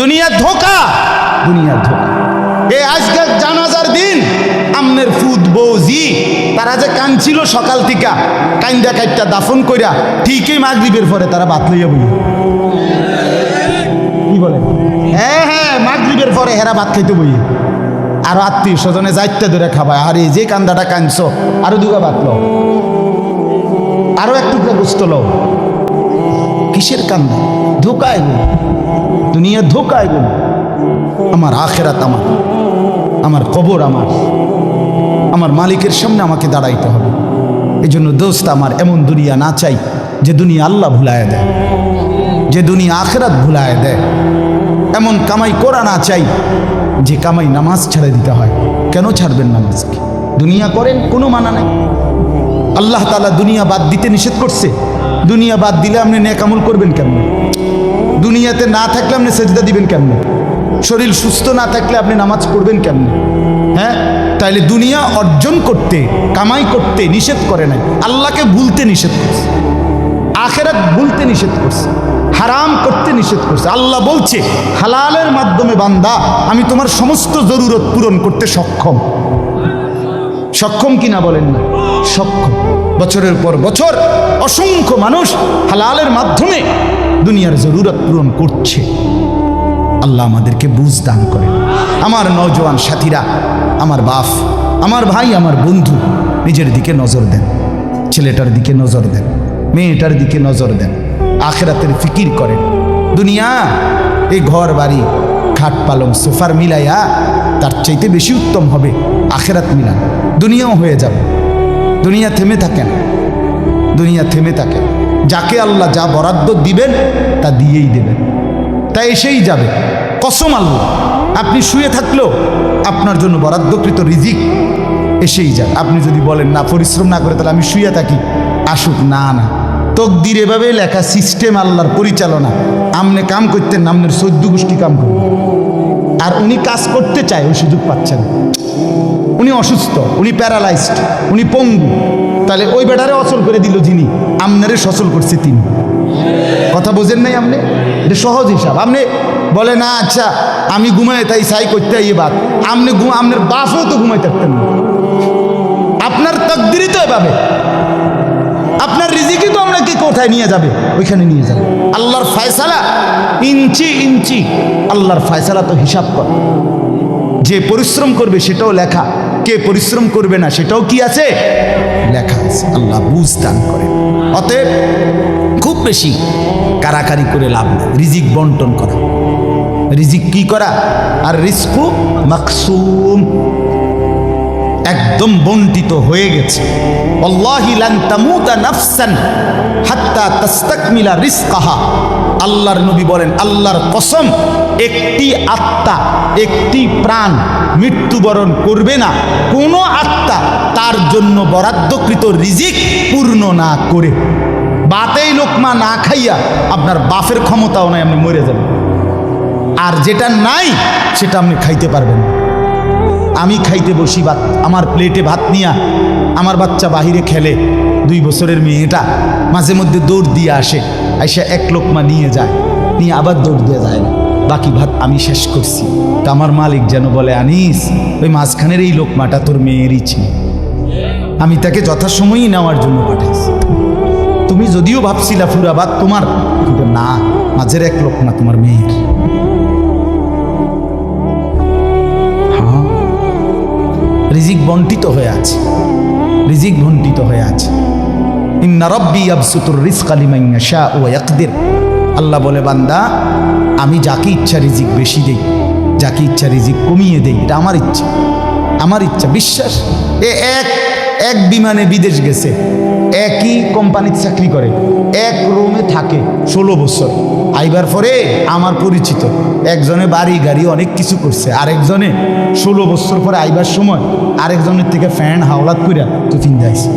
দুনিয়া ধোকা। দুনিয়া ধোকা। এ আজকে জানাজার দিন আমনের ফুদ বৌজি তারা যে কাঁদছিল সকাল থেকে কাইন্দা কাইটটা দাফন কইরা ঠিকই মাগরিবের পরে তারা বাত লইয়া বই কি বলে? হ্যাঁ হ্যাঁ মাগরিবের পরে হেরা ভাত খাইতে বই আর আত্মীয় স্বজনে যাইতে ধরে খাবায় আরে যে কান্দাটা কাঁদছ আরও দুগা ভাত লও। আরও এক টুকরা গোস্ত লও। কিসের কান্দা? ধোকা এগুলো দুনিয়া ধোকা এগুলো আমার আখেরাত আমার আমার কবর আমার আমার মালিকের সামনে আমাকে দাঁড়াইতে হবে। এই জন্য দোস্ত, আমার এমন দুনিয়া না চাই যে দুনিয়া আল্লাহ ভুলায় দেয়, যে দুনিয়া আখেরাত ভুলায় দেয়। এমন কামাই করা না চাই যে কামাই নামাজ ছেড়ে দিতে হয়। কেন ছাড়বেন নামাজকে দুনিয়া করেন, কোনো মানা নাই। আল্লাহ তালা দুনিয়া বাদ দিতে নিষেধ করছে। দুনিয়া বাদ দিলে আপনি নেকামল করবেন কেমন? দুনিয়াতে না থাকলে আপনি সেজদা দিবেন কেমনে? শরীর সুস্থ না থাকলে আপনি নামাজ পড়বেন কেমনে? হ্যাঁ? তাইলে দুনিয়া অর্জন করতে, কামাই করতে নিষেধ করে নাই। আল্লাহকে ভুলতে নিষেধ করছে। আখেরাত ভুলতে নিষেধ করছে। হারাম করতে নিষেধ করছে। আল্লাহ বলছে, হালালের মাধ্যমে বান্দা, আমি তোমার সমস্ত জরুরত পূরণ করতে সক্ষম। সক্ষম কিনা বলেন না? সক্ষম। বছরের পর বছর অসংখ্য মানুষ হালালের মাধ্যমে দুনিয়ার জরুরত পূরণ করছে। আল্লাহ আমাদেরকে বুঝ দান করেন। আমার নওজোয়ান সাথীরা, আমার বাপ, আমার ভাই, আমার বন্ধু, নিজের দিকে নজর দেন, ছেলেটার দিকে নজর দেন, মেয়েটার দিকে নজর দেন, আখেরাতের ফিকির করেন। দুনিয়া, এই ঘর বাড়ি খাট পালং, সোফার মিলাইয়া তার চাইতে বেশি উত্তম হবে আখেরাত মিলান। দুনিয়াও হয়ে যাবে। দুনিয়া থেমে থাকে না। দুনিয়া থেমে থাকে যাকে আল্লাহ যা বরাদ্দ দিবেন, তা দিয়েই দেবেন। তা এসেই যাবে। কসম আল্লাহ। আপনি শুয়ে থাকলেও আপনার জন্য বরাদ্দকৃত রিজিক এসেই যাবে। আপনি যদি বলেন, না, পরিশ্রম না করে তাহলে আমি শুয়ে থাকি। আসুক, না না। তকদির এভাবে লেখা সিস্টেম আল্লাহর পরিচালনা। আমনে কাম করতেন, আমনের সদ্য গোষ্ঠী কাম করবেন আর উনি কাজ করতে চায়, ওই সুযোগ পাচ্ছেন উনি অসুস্থ, উনি প্যারালাইজড, উনি পঙ্গু। তাহলে ওই বেটারে অচল করে দিল যিনি, আমনারে সচল করছে তিনি। কথা বোঝেন নাই আপনি? এটা সহজ হিসাব। আপনি বলে না আচ্ছা আমি ঘুমাই, তাই সাই করতে আইয়ে বাদ আপনি আপনার বাপও তো ঘুমাই থাকতেন না। আপনার তকদিরই তো এভাবে। আপনার রিজিকই তো আপনাকে কোথায় নিয়ে যাবে? ওইখানে নিয়ে যাবে। আল্লাহর ফায়সালা ইঞ্চি ইঞ্চি। আল্লাহর ফায়সালা তো হিসাব কর। যে পরিশ্রম করবে সেটাও লেখা। কে পরিশ্রম করবে না সেটাও কি আছে? লেখা আছে। আল্লাহ বুঝ দান করে অতএব খুব বেশি কারাকারি করে লাভ নেই। রিজিক বন্টন করা। রিজিক কি করা? আর রিস্কু মাকসুম। একদম বন্টিত হয়ে গেছে। আল্লাহি লান তামুতা নাফসান হাত্তা তাস্তাকমিলা রিজকাহা। আল্লাহর নবী বলেন, আল্লাহর কসম, একটি আত্মা, একটি প্রাণ মৃত্যুবরণ করবে না। কোনো আত্মা তার জন্য বরাদ্দকৃত রিজিক পূর্ণ না করে। বাতেই লোকমা না খাইয়া আপনার বাফের ক্ষমতাও নাই, আপনি মরে যাবেন। আর যেটা নাই, সেটা আপনি খাইতে পারবেন আমি খাইতে বসি ভাত, আমার প্লেটে ভাত নিয়া আমার বাচ্চা বাহিরে খেলে। দুই বছরের মেয়েটা মাঝে মধ্যে দৌড় দিয়ে আসে, আইসা এক লোকমা নিয়ে যায়, নিয়ে আবার দৌড় দিয়ে যায় না। বাকি ভাত আমি শেষ করছি। তো আমার মালিক যেন বলে, আনিস, ওই মাঝখানের এই লোকমাটা তোর মেয়েরই ছিল। আমি তাকে যথাসময়ই নেওয়ার জন্য পাঠাইছি। তুমি যদিও ভাবছিলা ফুরাবাদ তোমার, কিন্তু না, মাঝের এক লোকমা তোমার মেয়ের। হ্যাঁ। রিজিক বন্টিত হয়ে আছে। রিজিক বন্টিত হয়ে আছে। আবসুতুর আল্লাহ বলে, বান্দা, আমি যাকে ইচ্ছা রিজিক বেশি দেই, যাকে ইচ্ছা রিজিক কমিয়ে দেই, এটা আমার ইচ্ছা। আমার ইচ্ছা, বিশ্বাস। এ এক এক বিমানে বিদেশ গেছে, একই কোম্পানির চাকরি করে, এক রুমে থাকে ষোলো বছর। আইবার পরে আমার পরিচিত, একজনে বাড়ি, গাড়ি অনেক কিছু করছে, আরেকজনে ষোলো বছর পরে আইবার সময়, আরেকজনের থেকে ফ্যান, হাওলাত কইরা তুফিন যাইছে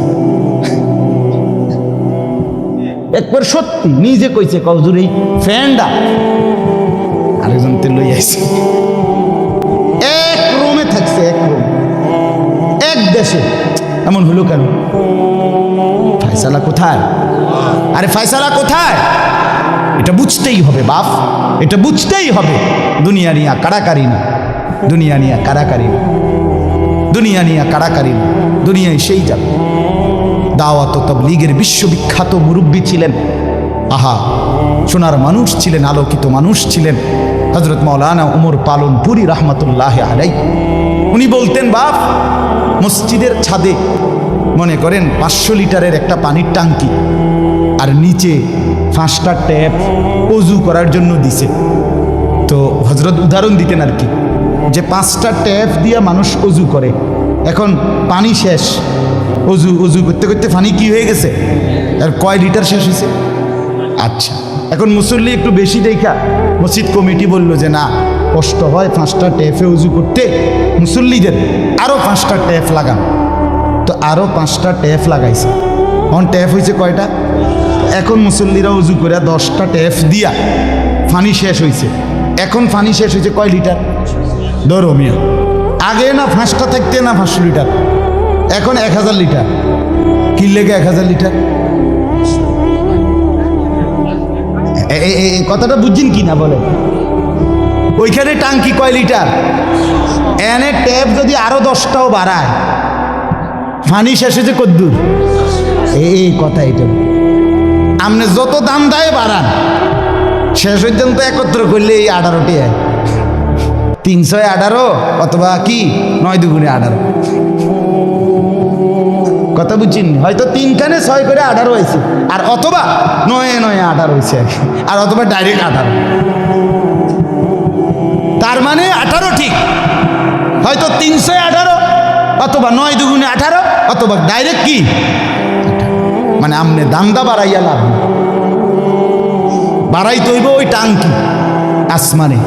একবার সত্যি নিজে কইছে কজুর এই ফ্যানটা আরেকজন তে লই আইছে। এক রুমে থাকছে, এক রুম। এক দেশে। এমন হলো কেন? ফায়সালা কোথায়? আরে ফায়সালা কোথায়? এটা বুঝতেই হবে, বাপ। এটা বুঝতেই হবে। দুনিয়া নিয়া কারাকারি না। দুনিয়া নিয়া কারাকারি না। দুনিয়া নিয়া কারাকারি না। দুনিয়ায় সেই যাবে দাওয়াত তবলিগের বিশ্ববিখ্যাত মুরব্বী ছিলেন। আহা, সোনার মানুষ ছিলেন, আলোকিত মানুষ ছিলেন। হজরত মৌলানা উমর পালন পুরী রহমতুল্লাহ আলাই উনি বলতেন, বাপ, মসজিদের ছাদে, মনে করেন পাঁচশো লিটারের একটা পানির টাঙ্কি আর নিচে পাঁচটা ট্যাপ অজু করার জন্য দিছে। তো হজরত উদাহরণ দিতেন আর কি, যে পাঁচটা ট্যাপ দিয়ে মানুষ অজু করে, এখন পানি শেষ। অজু অজু করতে করতে পানি কি হয়ে গেছে? আর কয় লিটার শেষ হয়েছে? আচ্ছা এখন মুসল্লি একটু বেশি দেখা। মসজিদ কমিটি বলল যে না, কষ্ট হয় পাঁচটা ট্যাপে উজু করতে। মুসল্লিদের আরও পাঁচটা ট্যাপ লাগান। তো আরও পাঁচটা ট্যাপ লাগাইছে। এখন ট্যাপ হয়েছে কয়টা? এখন মুসল্লিরা উজু করে দশটা ট্যাপ দিয়া ফানি শেষ হয়েছে। এখন ফানি শেষ হয়েছে কয় লিটার? ধরো মিয়া। আগে না ফাঁসটা থাকতে না পাঁচশো লিটার? এখন এক হাজার লিটার। কি লেগে এক হাজার লিটার? কথাটা বুঝছেন কি না বলে ওইখানে টাঙ্কি কয় লিটার? এনে ট্যাপ যদি আরও দশটাও বাড়ায়, ফানি শেষ হয়েছে কদ্দুর। এই কথা এটা। আপনি যত দাম দেয় বাড়ান। শেষ পর্যন্ত একত্র করলে এই আঠারোটি তিনশো আঠারো অথবা কি? নয় দুগুণে আঠারো। কথা বুঝছেন হয়তো তিনখানে ছয় করে আঠারো হয়েছে। আর অথবা নয়ে নয়ে আঠারো হয়েছে আর অথবা ডাইরেক্ট আঠারো। তার মানে আঠারো ঠিক। হয়তো তিনশো আঠারো, অথবা নয় দুগুণে আঠারো, অথবা ডাইরেক্ট কি? মানে আমনে দান্দা বাড়াইয়া লাভ। বাড়াইতে হইব ওই টাঙ্কি, আসমানে।